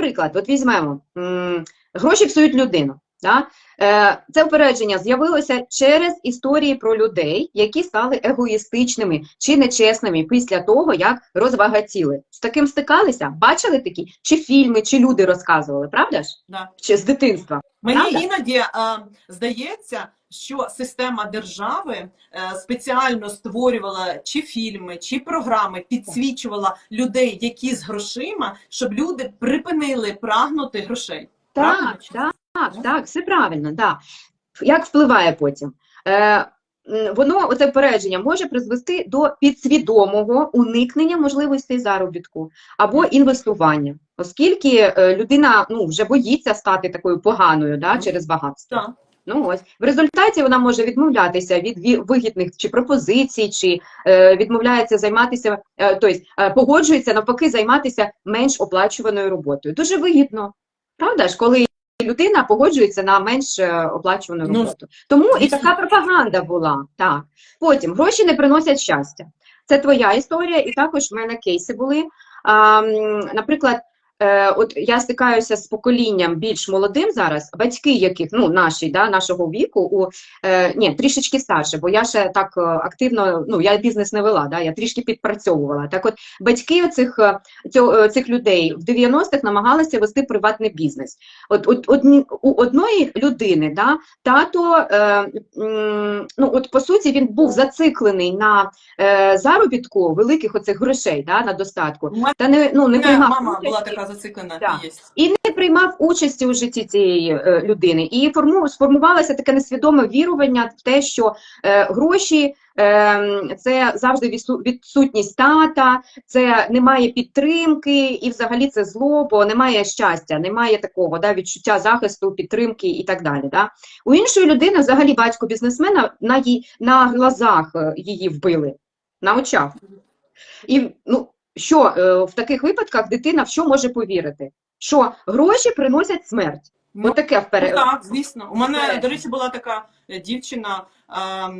наприклад, от візьмемо, гроші псують людину. Да? Е, Це упередження з'явилося через історії про людей, які стали егоїстичними чи нечесними після того, як розбагатіли. З таким стикалися? Бачили такі? Чи фільми, чи люди розказували, правда ж? Да. Чи з дитинства? Мені Правда? іноді е, здається, що система держави е, спеціально створювала чи фільми, чи програми, підсвічувала людей, які з грошима, щоб люди припинили прагнути грошей. Так, так, так, так, все правильно, так. Як впливає потім? Е, воно, оце впередження, може призвести до підсвідомого уникнення можливостей заробітку або інвестування, оскільки е, людина ну, вже боїться стати такою поганою да, через багатство. Так. Ну ось в результаті вона може відмовлятися від вигідних чи пропозицій, чи е, відмовляється займатися, е, тобто е, погоджується навпаки займатися менш оплачуваною роботою. Дуже вигідно, правда ж, коли людина погоджується на менш оплачувану роботу. Ну, роботу. Тому і така пропаганда була. Так. Потім гроші не приносять щастя. Це твоя історія, і також в мене кейси були. А, наприклад, е, от я стикаюся з поколінням більш молодим зараз, батьки яких, ну, наші, да, нашого віку, у, е, ні, трішечки старше, бо я ще так е, активно, ну, я бізнес не вела, да, я трішки підпрацьовувала. Так от, батьки цих, е, цього, цих людей в 90-х намагалися вести приватний бізнес. От, от, одні, у одної людини, да, тато, е, ну, от, по суті, він був зациклений на е, заробітку великих оцих грошей, да, на достатку, та не, ну, не приймав мама була така зациклена. Є. і не приймав участі у житті цієї е, людини. І форму, сформувалося таке несвідоме вірування в те, що е, гроші е, це завжди відсутність тата, це немає підтримки, і взагалі це зло, бо немає щастя, немає такого да, відчуття захисту, підтримки і так далі. Да? У іншої людини, взагалі, батько бізнесмена на, її, на глазах е, її вбили, на очах. І ну, що е, в таких випадках дитина в що може повірити? Що гроші приносять смерть. Ну, Отаке Ну, вперед. так, звісно. У мене, до речі, була така е, дівчина, ем,